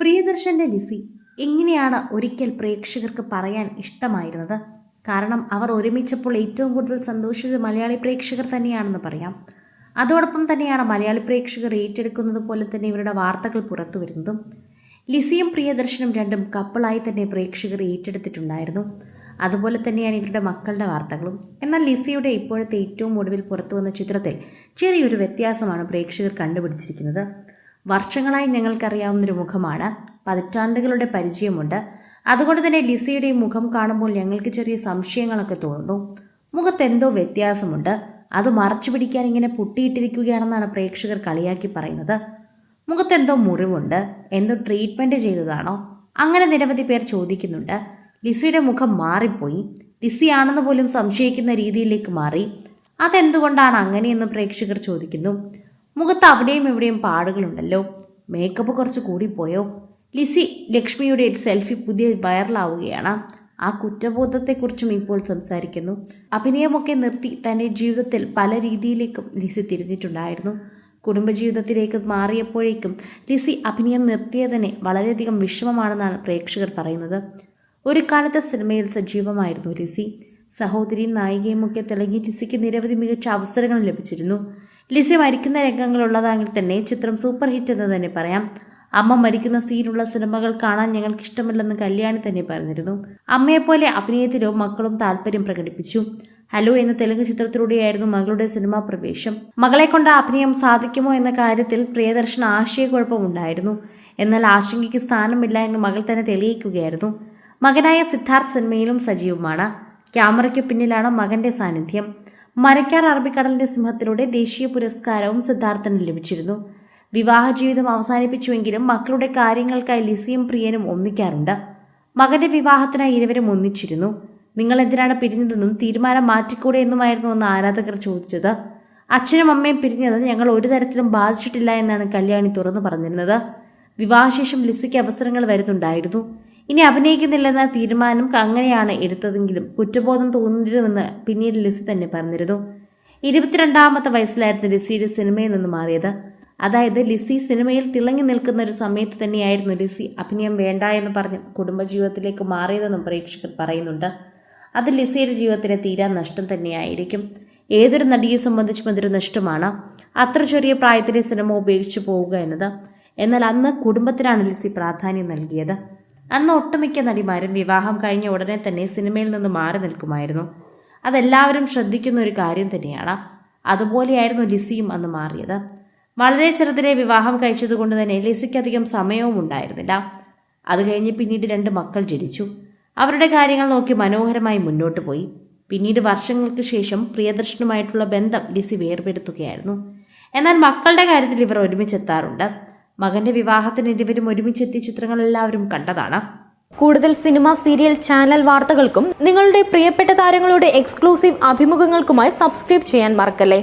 പ്രിയദർശന്റെ ലിസി എങ്ങനെയാണ് ഒരിക്കൽ പ്രേക്ഷകർക്ക് പറയാൻ ഇഷ്ടമായിരുന്നത്? കാരണം അവർ ഒരുമിച്ചപ്പോൾ ഏറ്റവും കൂടുതൽ സന്തോഷിച്ചത് മലയാളി പ്രേക്ഷകർ തന്നെയാണെന്ന് പറയാം. അതോടൊപ്പം തന്നെയാണ് മലയാളി പ്രേക്ഷകർ ഏറ്റെടുക്കുന്നത് പോലെ തന്നെ ഇവരുടെ വാർത്തകൾ പുറത്തു വരുന്നതും. ലിസിയും പ്രിയദർശനും രണ്ടും കപ്പിളായി തന്നെ പ്രേക്ഷകർ ഏറ്റെടുത്തിട്ടുണ്ടായിരുന്നു. അതുപോലെ തന്നെയാണ് ഇവരുടെ മക്കളുടെ വാർത്തകളും. എന്നാൽ ലിസിയുടെ ഇപ്പോഴത്തെ ഏറ്റവും ഒടുവിൽ പുറത്തു വന്ന ചിത്രത്തിൽ ചെറിയൊരു വ്യത്യാസമാണ് പ്രേക്ഷകർ കണ്ടുപിടിച്ചിരിക്കുന്നത്. വർഷങ്ങളായി ഞങ്ങൾക്കറിയാവുന്നൊരു മുഖമാണ്. പതിറ്റാണ്ടുകളുടെ പരിചയമുണ്ട്. അതുകൊണ്ട് തന്നെ ലിസിയുടെ മുഖം കാണുമ്പോൾ ഞങ്ങൾക്ക് ചെറിയ സംശയങ്ങളൊക്കെ തോന്നുന്നു. മുഖത്ത് എന്തോ വ്യത്യാസമുണ്ട്. അത് മറച്ചു പിടിക്കാൻ ഇങ്ങനെ പൊട്ടിയിട്ടിരിക്കുകയാണെന്നാണ് പ്രേക്ഷകർ കളിയാക്കി പറയുന്നത്. മുഖത്തെന്തോ മുറിവുണ്ട്. എന്തോ ട്രീറ്റ്മെന്റ് ചെയ്തതാണോ? അങ്ങനെ നിരവധി പേർ ചോദിക്കുന്നുണ്ട്. ലിസിയുടെ മുഖം മാറിപ്പോയി. ലിസിയാണെന്ന് പോലും സംശയിക്കുന്ന രീതിയിലേക്ക് മാറി. അതെന്തുകൊണ്ടാണ് അങ്ങനെയെന്ന് പ്രേക്ഷകർ ചോദിക്കുന്നു. മുഖത്ത് അവിടെയും ഇവിടെയും പാടുകളുണ്ടല്ലോ. മേക്കപ്പ് കുറച്ച് കൂടിപ്പോയോ? ലിസി ലക്ഷ്മിയുടെ ഒരു സെൽഫി പുതിയ വൈറലാവുകയാണ്. ആ കുറ്റബോധത്തെക്കുറിച്ചും ഇപ്പോൾ സംസാരിക്കുന്നു. അഭിനയമൊക്കെ നിർത്തി തന്റെ ജീവിതത്തിൽ പല രീതിയിലേക്കും ലിസി തിരിഞ്ഞിട്ടുണ്ടായിരുന്നു. കുടുംബജീവിതത്തിലേക്ക് മാറിയപ്പോഴേക്കും ലിസി അഭിനയം നിർത്തിയതിനെ വളരെയധികം വിഷമമാണെന്നാണ് പ്രേക്ഷകർ പറയുന്നത്. ഒരു കാലത്തെ സിനിമയിൽ സജീവമായിരുന്നു ലിസി. സഹോദരിയും നായികയുമൊക്കെ തിളങ്ങി ലിസിക്ക് നിരവധി മികച്ച അവസരങ്ങൾ ലഭിച്ചിരുന്നു. ലിസി മരിക്കുന്ന രംഗങ്ങളുള്ളതാണെങ്കിൽ തന്നെ. ചിത്രം സൂപ്പർ ഹിറ്റ് എന്ന് തന്നെ പറയാം. അമ്മ മരിക്കുന്ന സീനുള്ള സിനിമകൾ കാണാൻ ഞങ്ങൾക്ക് ഇഷ്ടമല്ലെന്ന് കല്യാണി തന്നെ പറഞ്ഞിരുന്നു. അമ്മയെപ്പോലെ അഭിനയത്തിലോ മക്കളും താല്പര്യം പ്രകടിപ്പിച്ചു. ഹലോ എന്ന തെലുങ്ക് ചിത്രത്തിലൂടെയായിരുന്നു മകളുടെ സിനിമാ പ്രവേശം. മകളെ കൊണ്ട് അഭിനയം സാധിക്കുമോ എന്ന കാര്യത്തിൽ പ്രിയദർശൻ ആശയക്കുഴപ്പമുണ്ടായിരുന്നു. എന്നാൽ ആശങ്കയ്ക്ക് സ്ഥാനമില്ല എന്ന് മകൾ തന്നെ തെളിയിക്കുകയായിരുന്നു. മകനായ സിദ്ധാർത്ഥ് സിനിമയിലും സജീവമാണ്. ക്യാമറയ്ക്ക് പിന്നിലാണ് മകന്റെ സാന്നിധ്യം. മരക്കാർ അറബിക്കടലിന്റെ സിംഹത്തിലൂടെ ദേശീയ പുരസ്കാരവും സിദ്ധാർത്ഥന് ലഭിച്ചിരുന്നു. വിവാഹ ജീവിതം അവസാനിപ്പിച്ചുവെങ്കിലും മക്കളുടെ കാര്യങ്ങൾക്കായി ലിസിയും പ്രിയനും ഒന്നിക്കാറുണ്ട്. മകന്റെ വിവാഹത്തിനായി ഇരുവരും ഒന്നിച്ചിരുന്നു. നിങ്ങൾ എന്തിനാണ് പിരിഞ്ഞതെന്നും തീരുമാനം മാറ്റിക്കൂടെ എന്നുമായിരുന്നു അന്ന് ആരാധകർ ചോദിച്ചത്. അച്ഛനും അമ്മയും പിരിഞ്ഞത് ഞങ്ങൾ ഒരു തരത്തിലും ബാധിച്ചിട്ടില്ല എന്നാണ് കല്യാണി തുറന്നു പറഞ്ഞിരുന്നത്. വിവാഹശേഷം ലിസിക്ക് അവസരങ്ങൾ വരുന്നുണ്ടായിരുന്നു. ഇനി അഭിനയിക്കുന്നില്ലെന്ന തീരുമാനം അങ്ങനെയാണ് എടുത്തതെങ്കിലും കുറ്റബോധം തോന്നിയിരുന്നുവെന്ന് പിന്നീട് ലിസി തന്നെ പറഞ്ഞിരുന്നു. ഇരുപത്തിരണ്ടാമത്തെ വയസ്സിലായിരുന്നു ലിസിയുടെ സിനിമയിൽ നിന്ന് മാറിയത്. അതായത് ലിസി സിനിമയിൽ തിളങ്ങി നിൽക്കുന്ന ഒരു സമയത്ത് തന്നെയായിരുന്നു ലിസി അഭിനയം വേണ്ട എന്ന് പറഞ്ഞ് കുടുംബജീവിതത്തിലേക്ക് മാറിയതെന്നും പ്രേക്ഷകർ പറയുന്നുണ്ട്. അത് ലിസിയുടെ ജീവിതത്തിലെ തീരാൻ നഷ്ടം തന്നെയായിരിക്കും. ഏതൊരു നടിയെ സംബന്ധിച്ചും അതൊരു നഷ്ടമാണ്. അത്ര ചെറിയ പ്രായത്തിലെ സിനിമ ഉപേക്ഷിച്ചു പോവുക എന്നത്. എന്നാൽ അന്ന് കുടുംബത്തിനാണ് ലിസി പ്രാധാന്യം നൽകിയത്. അന്ന് ഒട്ടുമിക്ക നടിമാരും വിവാഹം കഴിഞ്ഞ ഉടനെ തന്നെ സിനിമയിൽ നിന്ന് മാറി നിൽക്കുമായിരുന്നു. അതെല്ലാവരും ശ്രദ്ധിക്കുന്ന ഒരു കാര്യം തന്നെയാണ്. അതുപോലെയായിരുന്നു ലിസിയും അന്ന് മാറിയത്. വളരെ ചെറുതിലെ വിവാഹം കഴിച്ചതുകൊണ്ട് തന്നെ ലിസിക്ക് അധികം സമയവും ഉണ്ടായിരുന്നില്ല. അത് കഴിഞ്ഞ് പിന്നീട് രണ്ട് മക്കൾ ജനിച്ചു. അവരുടെ കാര്യങ്ങൾ നോക്കി മനോഹരമായി മുന്നോട്ട് പോയി. പിന്നീട് വർഷങ്ങൾക്ക് ശേഷം പ്രിയദർശനുമായിട്ടുള്ള ബന്ധം ലിസി വേർപെടുത്തുകയായിരുന്നു. എന്നാൽ മക്കളുടെ കാര്യത്തിൽ ഇവർ ഒരുമിച്ചെത്താറുണ്ട്. മകന്റെ വിവാഹത്തിന് ഇരുവരും ഒരുമിച്ചെത്തിയ ചിത്രങ്ങൾ എല്ലാവരും കണ്ടതാണ്. കൂടുതൽ സിനിമ സീരിയൽ ചാനൽ വാർത്തകൾക്കും നിങ്ങളുടെ പ്രിയപ്പെട്ട താരങ്ങളുടെ എക്സ്ക്ലൂസീവ് അഭിമുഖങ്ങൾക്കുമായി സബ്സ്ക്രൈബ് ചെയ്യാൻ മറക്കല്ലേ?